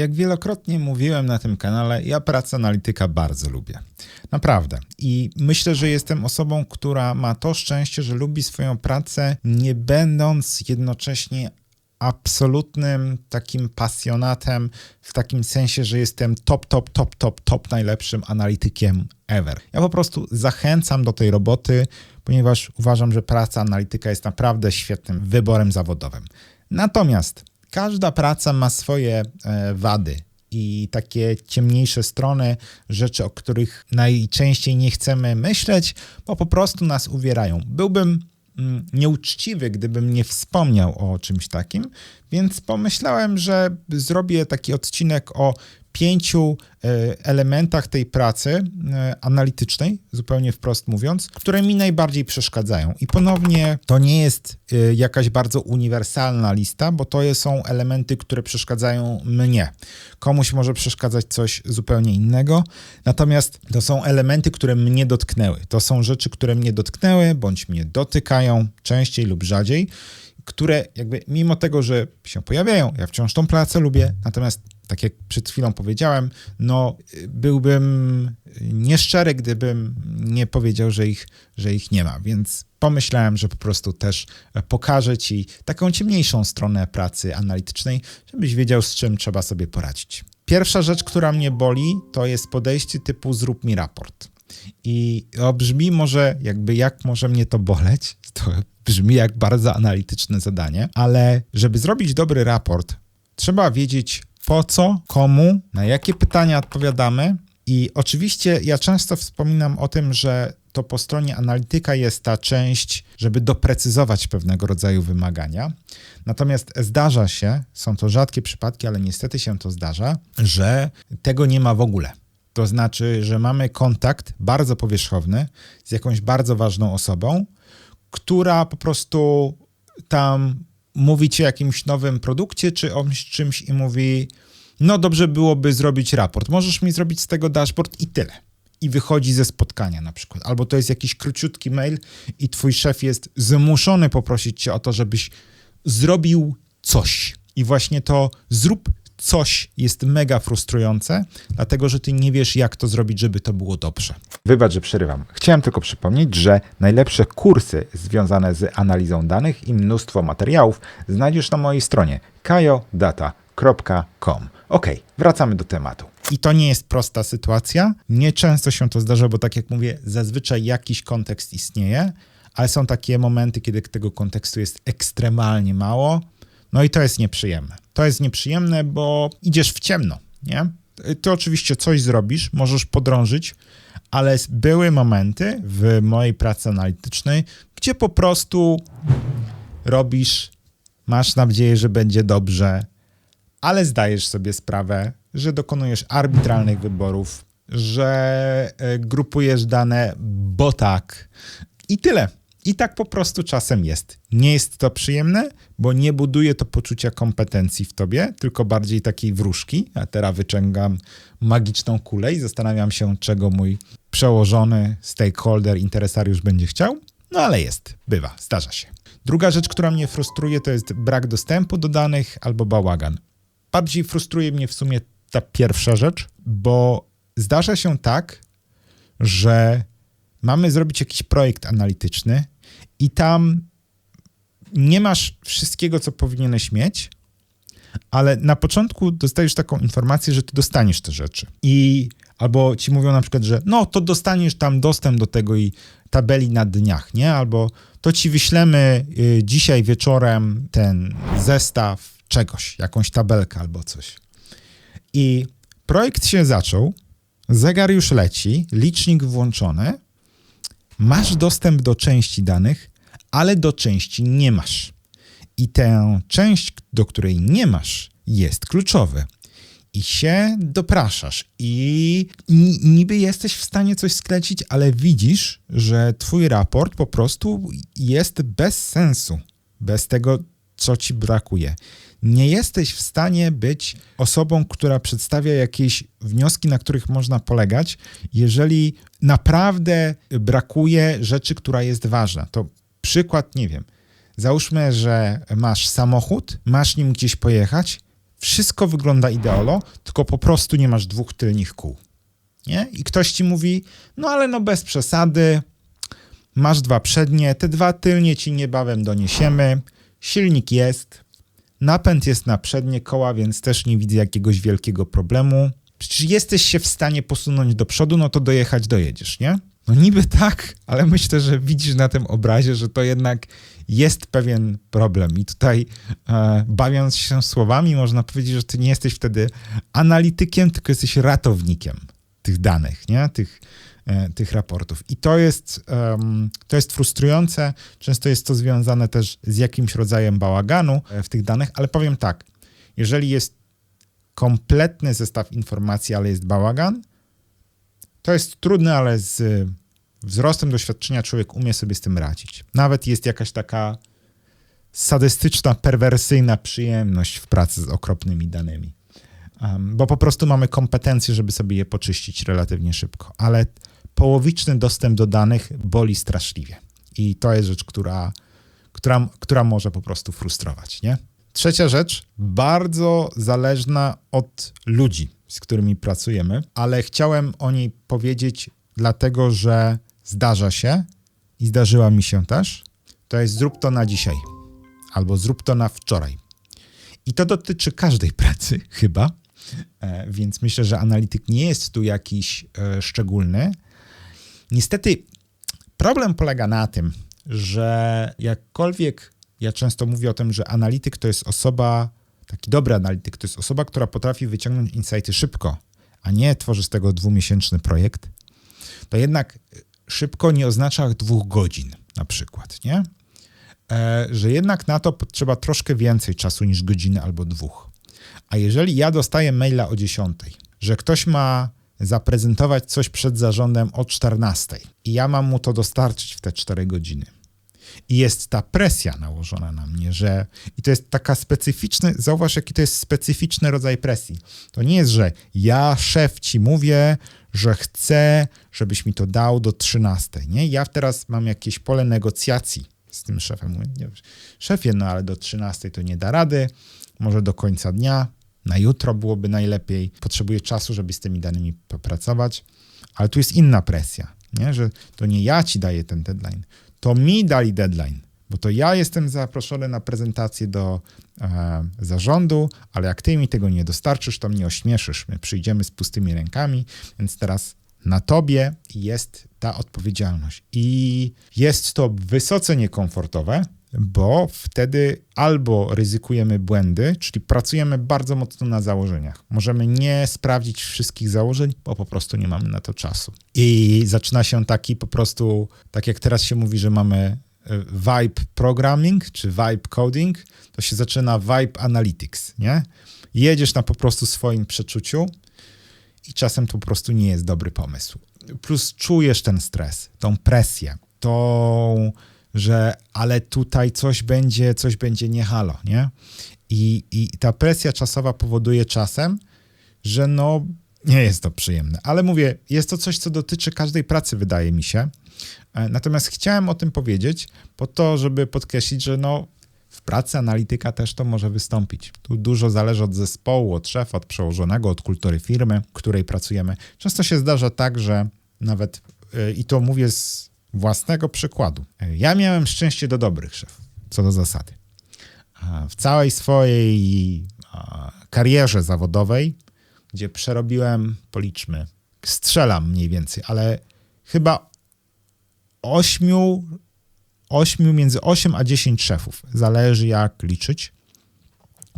Jak wielokrotnie mówiłem na tym kanale, ja pracę analityka bardzo lubię. Naprawdę. I myślę, że jestem osobą, która ma to szczęście, że lubi swoją pracę, nie będąc jednocześnie absolutnym takim pasjonatem, w takim sensie, że jestem top, top, top, top, top najlepszym analitykiem ever. Ja po prostu zachęcam do tej roboty, ponieważ uważam, że praca analityka jest naprawdę świetnym wyborem zawodowym. Natomiast każda praca ma swoje e, wady i takie ciemniejsze strony, rzeczy, o których najczęściej nie chcemy myśleć, bo po prostu nas uwierają. Byłbym mm, nieuczciwy, gdybym nie wspomniał o czymś takim, więc pomyślałem, że zrobię taki odcinek o pięciu e, elementach tej pracy e, analitycznej, zupełnie wprost mówiąc, które mi najbardziej przeszkadzają. I ponownie to nie jest e, jakaś bardzo uniwersalna lista, bo to są elementy, które przeszkadzają mnie. Komuś może przeszkadzać coś zupełnie innego, natomiast to są elementy, które mnie dotknęły. To są rzeczy, które mnie dotknęły bądź mnie dotykają częściej lub rzadziej które jakby mimo tego, że się pojawiają, ja wciąż tą pracę lubię, natomiast tak jak przed chwilą powiedziałem, no byłbym nieszczery, gdybym nie powiedział, że ich, że ich nie ma, więc pomyślałem, że po prostu też pokażę Ci taką ciemniejszą stronę pracy analitycznej, żebyś wiedział, z czym trzeba sobie poradzić. Pierwsza rzecz, która mnie boli, to jest podejście typu zrób mi raport. I brzmi może jakby jak może mnie to boleć, to brzmi jak bardzo analityczne zadanie, ale żeby zrobić dobry raport, trzeba wiedzieć po co, komu, na jakie pytania odpowiadamy. I oczywiście ja często wspominam o tym, że to po stronie analityka jest ta część, żeby doprecyzować pewnego rodzaju wymagania. Natomiast zdarza się, są to rzadkie przypadki, ale niestety się to zdarza, że tego nie ma w ogóle. To znaczy, że mamy kontakt bardzo powierzchowny z jakąś bardzo ważną osobą, która po prostu tam mówi ci o jakimś nowym produkcie czy o czymś i mówi, no dobrze byłoby zrobić raport. Możesz mi zrobić z tego dashboard i tyle. I wychodzi ze spotkania na przykład. Albo to jest jakiś króciutki mail i twój szef jest zmuszony poprosić cię o to, żebyś zrobił coś. I właśnie to zrób coś jest mega frustrujące, dlatego że ty nie wiesz, jak to zrobić, żeby to było dobrze. Wybacz, że przerywam. Chciałem tylko przypomnieć, że najlepsze kursy związane z analizą danych i mnóstwo materiałów znajdziesz na mojej stronie kajodata.com. Ok, wracamy do tematu. I to nie jest prosta sytuacja. Nieczęsto się to zdarza, bo tak jak mówię, zazwyczaj jakiś kontekst istnieje, ale są takie momenty, kiedy tego kontekstu jest ekstremalnie mało. No i to jest nieprzyjemne. To jest nieprzyjemne, bo idziesz w ciemno, nie? Ty oczywiście coś zrobisz, możesz podrążyć, ale były momenty w mojej pracy analitycznej, gdzie po prostu robisz, masz nadzieję, że będzie dobrze, ale zdajesz sobie sprawę, że dokonujesz arbitralnych wyborów, że e, grupujesz dane, bo tak. I tyle. I tak po prostu czasem jest. Nie jest to przyjemne, bo nie buduje to poczucia kompetencji w tobie, tylko bardziej takiej wróżki. A teraz wyciągam magiczną kulę i zastanawiam się, czego mój przełożony stakeholder, interesariusz będzie chciał. No ale jest, bywa, zdarza się. Druga rzecz, która mnie frustruje, to jest brak dostępu do danych albo bałagan. Bardziej frustruje mnie w sumie ta pierwsza rzecz, bo zdarza się tak, że mamy zrobić jakiś projekt analityczny i tam nie masz wszystkiego, co powinieneś mieć, ale na początku dostajesz taką informację, że ty dostaniesz te rzeczy. I albo ci mówią na przykład, że no to dostaniesz tam dostęp do tego i tabeli na dniach, nie? Albo to ci wyślemy y, dzisiaj wieczorem ten zestaw czegoś, jakąś tabelkę albo coś. I projekt się zaczął, zegar już leci, licznik włączony, masz dostęp do części danych, ale do części nie masz. I tę część, do której nie masz, jest kluczowy. I się dopraszasz, i niby jesteś w stanie coś sklecić, ale widzisz, że twój raport po prostu jest bez sensu, bez tego, co ci brakuje nie jesteś w stanie być osobą, która przedstawia jakieś wnioski, na których można polegać, jeżeli naprawdę brakuje rzeczy, która jest ważna. To przykład, nie wiem, załóżmy, że masz samochód, masz nim gdzieś pojechać, wszystko wygląda ideolo, tylko po prostu nie masz dwóch tylnych kół. Nie? I ktoś ci mówi, no ale no bez przesady, masz dwa przednie, te dwa tylnie ci niebawem doniesiemy, silnik jest, napęd jest na przednie koła, więc też nie widzę jakiegoś wielkiego problemu. Przecież jesteś się w stanie posunąć do przodu, no to dojechać dojedziesz, nie? No niby tak, ale myślę, że widzisz na tym obrazie, że to jednak jest pewien problem. I tutaj e, bawiąc się słowami, można powiedzieć, że ty nie jesteś wtedy analitykiem, tylko jesteś ratownikiem tych danych, nie? Tych, e, tych raportów. I to jest, um, to jest frustrujące. Często jest to związane też z jakimś rodzajem bałaganu w tych danych, ale powiem tak, jeżeli jest kompletny zestaw informacji, ale jest bałagan, to jest trudne, ale z wzrostem doświadczenia człowiek umie sobie z tym radzić. Nawet jest jakaś taka sadystyczna, perwersyjna przyjemność w pracy z okropnymi danymi. Um, bo po prostu mamy kompetencje, żeby sobie je poczyścić relatywnie szybko. Ale połowiczny dostęp do danych boli straszliwie. I to jest rzecz, która, która, która może po prostu frustrować, nie? Trzecia rzecz, bardzo zależna od ludzi, z którymi pracujemy, ale chciałem o niej powiedzieć, dlatego że zdarza się i zdarzyła mi się też. To jest zrób to na dzisiaj albo zrób to na wczoraj. I to dotyczy każdej pracy, chyba. E, więc myślę, że analityk nie jest tu jakiś e, szczególny. Niestety, problem polega na tym, że jakkolwiek ja często mówię o tym, że analityk to jest osoba, taki dobry analityk, to jest osoba, która potrafi wyciągnąć insighty szybko, a nie tworzy z tego dwumiesięczny projekt, to jednak szybko nie oznacza dwóch godzin na przykład, nie? E, że jednak na to potrzeba troszkę więcej czasu niż godziny albo dwóch. A jeżeli ja dostaję maila o 10, że ktoś ma zaprezentować coś przed zarządem o 14 i ja mam mu to dostarczyć w te 4 godziny, i jest ta presja nałożona na mnie, że i to jest taka specyficzny, zauważ jaki to jest specyficzny rodzaj presji. To nie jest, że ja szef ci mówię, że chcę, żebyś mi to dał do 13, nie? Ja teraz mam jakieś pole negocjacji z tym szefem. Mówię, nie, szefie, no ale do 13 to nie da rady, może do końca dnia, na jutro byłoby najlepiej. Potrzebuję czasu, żeby z tymi danymi popracować, ale tu jest inna presja, nie? że to nie ja ci daję ten deadline, to mi dali deadline, bo to ja jestem zaproszony na prezentację do e, zarządu, ale jak ty mi tego nie dostarczysz, to mnie ośmieszysz. My przyjdziemy z pustymi rękami, więc teraz na tobie jest ta odpowiedzialność. I jest to wysoce niekomfortowe, bo wtedy albo ryzykujemy błędy, czyli pracujemy bardzo mocno na założeniach. Możemy nie sprawdzić wszystkich założeń, bo po prostu nie mamy na to czasu. I zaczyna się taki po prostu, tak jak teraz się mówi, że mamy e, vibe programming czy vibe coding, to się zaczyna vibe analytics, nie? Jedziesz na po prostu swoim przeczuciu i czasem to po prostu nie jest dobry pomysł. Plus czujesz ten stres, tą presję, tą że ale tutaj coś będzie, coś będzie nie halo, nie? I, I ta presja czasowa powoduje czasem, że no nie jest to przyjemne. Ale mówię, jest to coś, co dotyczy każdej pracy, wydaje mi się. E, natomiast chciałem o tym powiedzieć po to, żeby podkreślić, że no w pracy analityka też to może wystąpić. Tu dużo zależy od zespołu, od szefa, od przełożonego, od kultury firmy, w której pracujemy. Często się zdarza tak, że nawet, e, i to mówię z własnego przykładu. Ja miałem szczęście do dobrych szefów, co do zasady. W całej swojej karierze zawodowej, gdzie przerobiłem, policzmy, strzelam mniej więcej, ale chyba ośmiu, ośmiu między 8 a 10 szefów, zależy jak liczyć.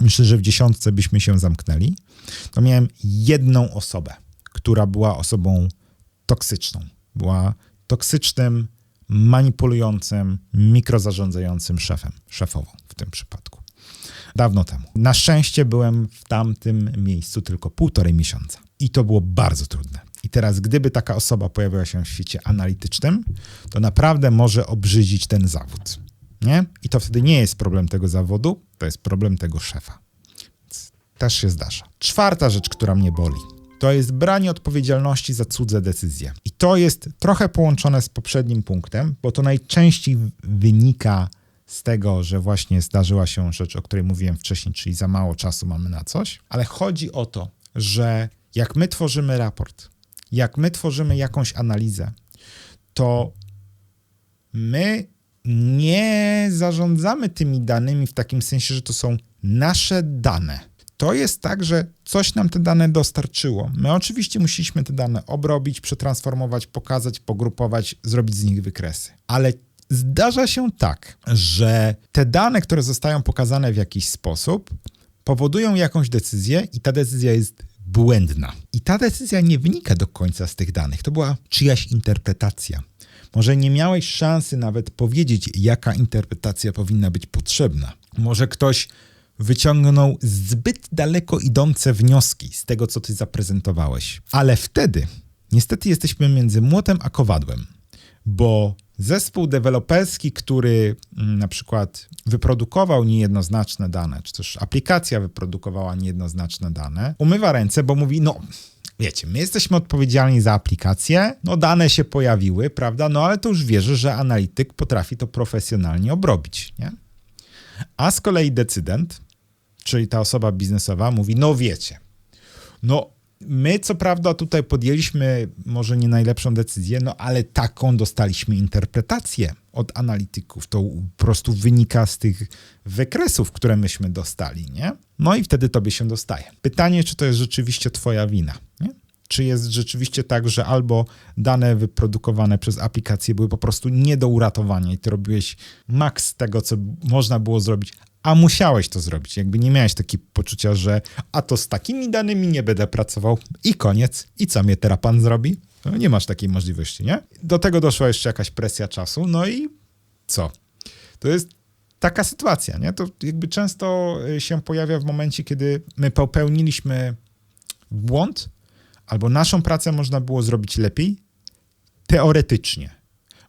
Myślę, że w dziesiątce byśmy się zamknęli. To miałem jedną osobę, która była osobą toksyczną. Była toksycznym, manipulującym, mikrozarządzającym szefem, szefową w tym przypadku. Dawno temu. Na szczęście byłem w tamtym miejscu tylko półtorej miesiąca i to było bardzo trudne. I teraz, gdyby taka osoba pojawiła się w świecie analitycznym, to naprawdę może obrzydzić ten zawód. Nie? I to wtedy nie jest problem tego zawodu, to jest problem tego szefa. Więc też się zdarza. Czwarta rzecz, która mnie boli to jest branie odpowiedzialności za cudze decyzje. I to jest trochę połączone z poprzednim punktem, bo to najczęściej wynika z tego, że właśnie zdarzyła się rzecz, o której mówiłem wcześniej, czyli za mało czasu mamy na coś, ale chodzi o to, że jak my tworzymy raport, jak my tworzymy jakąś analizę, to my nie zarządzamy tymi danymi w takim sensie, że to są nasze dane. To jest tak, że coś nam te dane dostarczyło. My oczywiście musieliśmy te dane obrobić, przetransformować, pokazać, pogrupować, zrobić z nich wykresy. Ale zdarza się tak, że te dane, które zostają pokazane w jakiś sposób, powodują jakąś decyzję i ta decyzja jest błędna. I ta decyzja nie wynika do końca z tych danych. To była czyjaś interpretacja. Może nie miałeś szansy nawet powiedzieć, jaka interpretacja powinna być potrzebna. Może ktoś wyciągnął zbyt daleko idące wnioski z tego, co ty zaprezentowałeś. Ale wtedy niestety jesteśmy między młotem a kowadłem, bo zespół deweloperski, który mm, na przykład wyprodukował niejednoznaczne dane, czy też aplikacja wyprodukowała niejednoznaczne dane, umywa ręce, bo mówi: No, wiecie, my jesteśmy odpowiedzialni za aplikację, no dane się pojawiły, prawda? No ale to już wierzę, że analityk potrafi to profesjonalnie obrobić, nie? A z kolei decydent, czyli ta osoba biznesowa, mówi: No wiecie, no my co prawda tutaj podjęliśmy może nie najlepszą decyzję, no ale taką dostaliśmy interpretację od analityków. To po prostu wynika z tych wykresów, które myśmy dostali, nie? No i wtedy tobie się dostaje. Pytanie, czy to jest rzeczywiście twoja wina, nie? Czy jest rzeczywiście tak, że albo dane wyprodukowane przez aplikację były po prostu nie do uratowania i ty robiłeś maks tego, co można było zrobić, a musiałeś to zrobić. Jakby nie miałeś takiego poczucia, że a to z takimi danymi nie będę pracował i koniec. I co mnie teraz pan zrobi? No, nie masz takiej możliwości, nie? Do tego doszła jeszcze jakaś presja czasu, no i co? To jest taka sytuacja, nie? To jakby często y, się pojawia w momencie, kiedy my popełniliśmy błąd, albo naszą pracę można było zrobić lepiej, teoretycznie,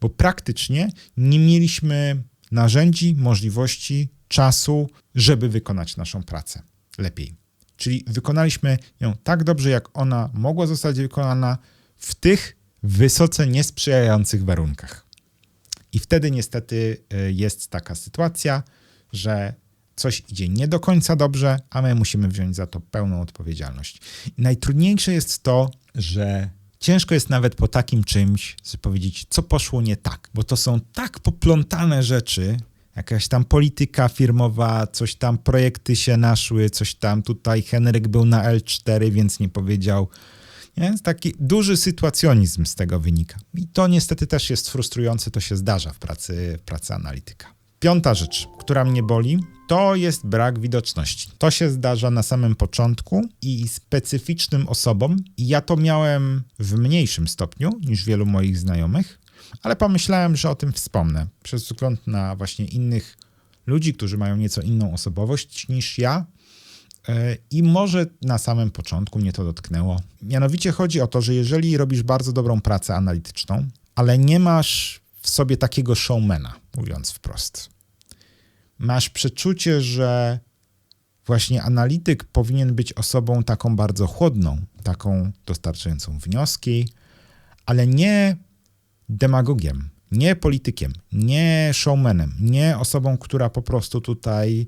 bo praktycznie nie mieliśmy narzędzi, możliwości, czasu, żeby wykonać naszą pracę lepiej. Czyli wykonaliśmy ją tak dobrze, jak ona mogła zostać wykonana w tych wysoce niesprzyjających warunkach. I wtedy niestety y, jest taka sytuacja, że coś idzie nie do końca dobrze, a my musimy wziąć za to pełną odpowiedzialność. I najtrudniejsze jest to, że ciężko jest nawet po takim czymś powiedzieć, co poszło nie tak, bo to są tak poplątane rzeczy, jakaś tam polityka firmowa, coś tam projekty się naszły, coś tam tutaj Henryk był na L4, więc nie powiedział. Nie? Taki duży sytuacjonizm z tego wynika. I to niestety też jest frustrujące, to się zdarza w pracy, w pracy analityka. Piąta rzecz, która mnie boli, to jest brak widoczności. To się zdarza na samym początku i specyficznym osobom. Ja to miałem w mniejszym stopniu niż wielu moich znajomych, ale pomyślałem, że o tym wspomnę, przez wzgląd na właśnie innych ludzi, którzy mają nieco inną osobowość niż ja. E, I może na samym początku mnie to dotknęło. Mianowicie chodzi o to, że jeżeli robisz bardzo dobrą pracę analityczną, ale nie masz w sobie takiego showmana, mówiąc wprost, masz przeczucie, że właśnie analityk powinien być osobą taką bardzo chłodną, taką dostarczającą wnioski, ale nie demagogiem, nie politykiem, nie showmanem, nie osobą, która po prostu tutaj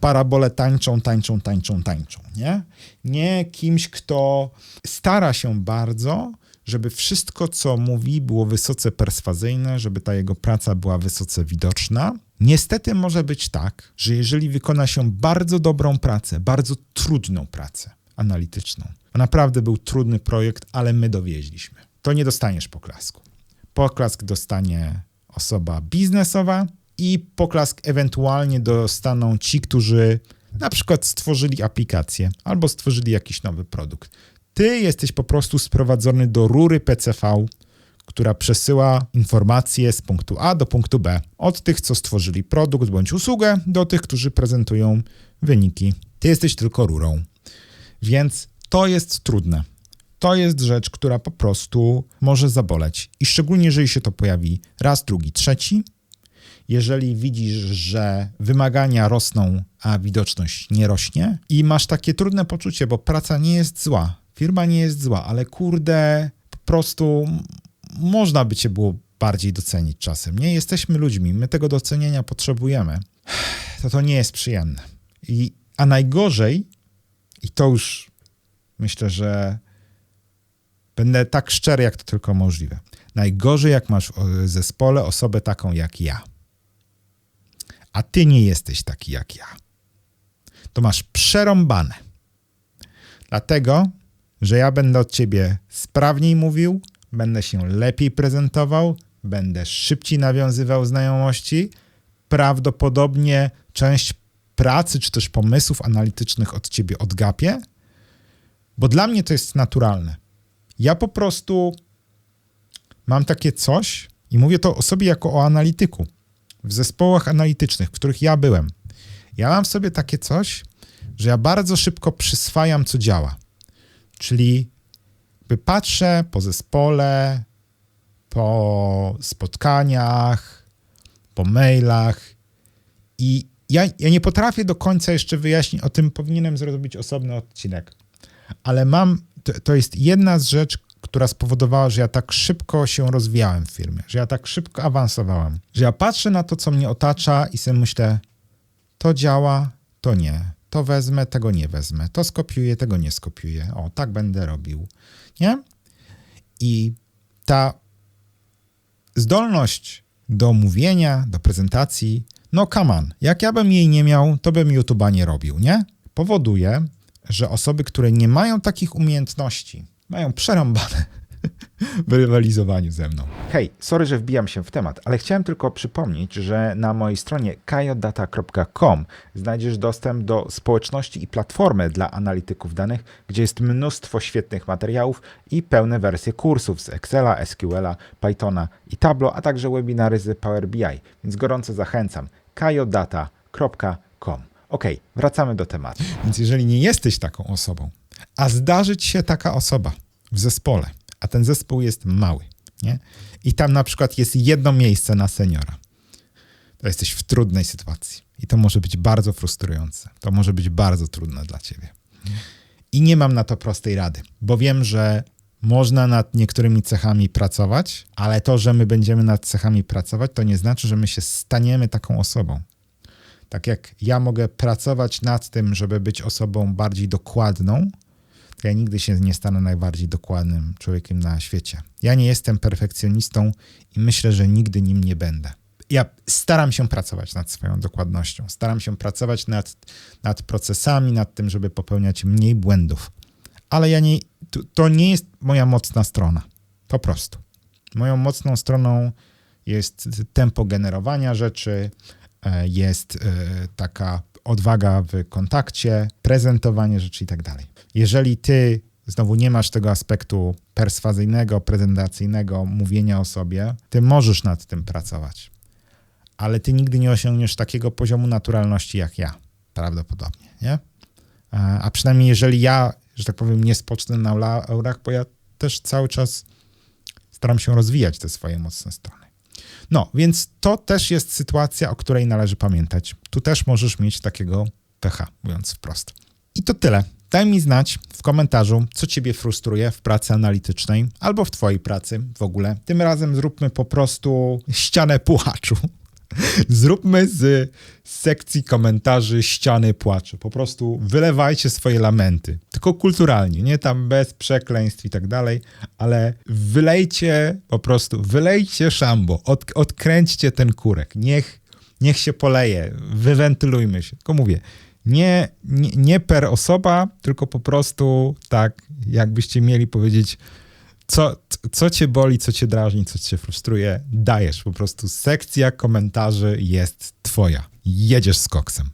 parabole tańczą, tańczą, tańczą, tańczą, nie? Nie kimś, kto stara się bardzo, żeby wszystko, co mówi, było wysoce perswazyjne, żeby ta jego praca była wysoce widoczna. Niestety może być tak, że jeżeli wykona się bardzo dobrą pracę, bardzo trudną pracę analityczną, naprawdę był trudny projekt, ale my dowieźliśmy, to nie dostaniesz poklasku. Poklask dostanie osoba biznesowa i poklask ewentualnie dostaną ci, którzy na przykład stworzyli aplikację albo stworzyli jakiś nowy produkt. Ty jesteś po prostu sprowadzony do rury PCV, która przesyła informacje z punktu A do punktu B. Od tych, co stworzyli produkt bądź usługę, do tych, którzy prezentują wyniki. Ty jesteś tylko rurą. Więc to jest trudne to jest rzecz, która po prostu może zaboleć. I szczególnie, jeżeli się to pojawi raz, drugi, trzeci, jeżeli widzisz, że wymagania rosną, a widoczność nie rośnie i masz takie trudne poczucie, bo praca nie jest zła, firma nie jest zła, ale kurde, po prostu można by cię było bardziej docenić czasem. Nie jesteśmy ludźmi, my tego docenienia potrzebujemy. To to nie jest przyjemne. I, a najgorzej, i to już myślę, że będę tak szczery, jak to tylko możliwe. Najgorzej, jak masz w zespole osobę taką jak ja. A ty nie jesteś taki jak ja. To masz przerąbane. Dlatego, że ja będę od ciebie sprawniej mówił, będę się lepiej prezentował, będę szybciej nawiązywał znajomości. Prawdopodobnie część pracy czy też pomysłów analitycznych od ciebie odgapię, bo dla mnie to jest naturalne. Ja po prostu mam takie coś i mówię to o sobie jako o analityku. W zespołach analitycznych, w których ja byłem, ja mam w sobie takie coś, że ja bardzo szybko przyswajam, co działa. Czyli patrzę po zespole, po spotkaniach, po mailach i ja, ja nie potrafię do końca jeszcze wyjaśnić, o tym powinienem zrobić osobny odcinek, ale mam, to, to jest jedna z rzeczy, która spowodowała, że ja tak szybko się rozwijałem w firmie, że ja tak szybko awansowałem, że ja patrzę na to, co mnie otacza i sobie myślę, to działa, to nie, to wezmę, tego nie wezmę, to skopiuję, tego nie skopiuję, o, tak będę robił, nie? I ta zdolność do mówienia, do prezentacji, no come on, jak ja bym jej nie miał, to bym YouTube'a nie robił, nie? Powoduje, że osoby, które nie mają takich umiejętności, mają przerąbane w rywalizowaniu ze mną. Hej, sorry, że wbijam się w temat, ale chciałem tylko przypomnieć, że na mojej stronie kajodata.com znajdziesz dostęp do społeczności i platformy dla analityków danych, gdzie jest mnóstwo świetnych materiałów i pełne wersje kursów z Excela, SQL, Pythona i Tableau, a także webinary z Power BI, więc gorąco zachęcam kajodata.com. Ok, wracamy do tematu. Więc jeżeli nie jesteś taką osobą, a zdarzyć się taka osoba w zespole, a ten zespół jest mały, nie? I tam na przykład jest jedno miejsce na seniora, to jesteś w trudnej sytuacji. I to może być bardzo frustrujące. To może być bardzo trudne dla ciebie. I nie mam na to prostej rady, bo wiem, że można nad niektórymi cechami pracować, ale to, że my będziemy nad cechami pracować, to nie znaczy, że my się staniemy taką osobą. Tak jak ja mogę pracować nad tym, żeby być osobą bardziej dokładną, to ja nigdy się nie stanę najbardziej dokładnym człowiekiem na świecie. Ja nie jestem perfekcjonistą i myślę, że nigdy nim nie będę. Ja staram się pracować nad swoją dokładnością, staram się pracować nad, nad procesami, nad tym, żeby popełniać mniej błędów. Ale ja nie, to, to nie jest moja mocna strona. Po prostu. Moją mocną stroną jest tempo generowania rzeczy, jest e, taka odwaga w kontakcie, prezentowanie rzeczy i tak dalej. Jeżeli ty znowu nie masz tego aspektu perswazyjnego, prezentacyjnego, mówienia o sobie, ty możesz nad tym pracować. Ale ty nigdy nie osiągniesz takiego poziomu naturalności jak ja, prawdopodobnie, nie? A przynajmniej jeżeli ja, że tak powiem, nie spocznę na laurach, bo ja też cały czas staram się rozwijać te swoje mocne strony. No, więc to też jest sytuacja, o której należy pamiętać. Tu też możesz mieć takiego pecha, mówiąc wprost. I to tyle. Daj mi znać w komentarzu, co Ciebie frustruje w pracy analitycznej albo w Twojej pracy w ogóle. Tym razem zróbmy po prostu ścianę płaczu. Zróbmy z sekcji komentarzy ściany płaczu. Po prostu wylewajcie swoje lamenty. Tylko kulturalnie, nie tam bez przekleństw i tak dalej, ale wylejcie po prostu, wylejcie szambo, od, odkręćcie ten kurek. Niech, niech się poleje, wywentylujmy się. Tylko mówię, nie, nie, nie per osoba, tylko po prostu tak, jakbyście mieli powiedzieć, co, co cię boli, co cię drażni, co cię frustruje, dajesz. Po prostu sekcja komentarzy jest twoja. Jedziesz z koksem.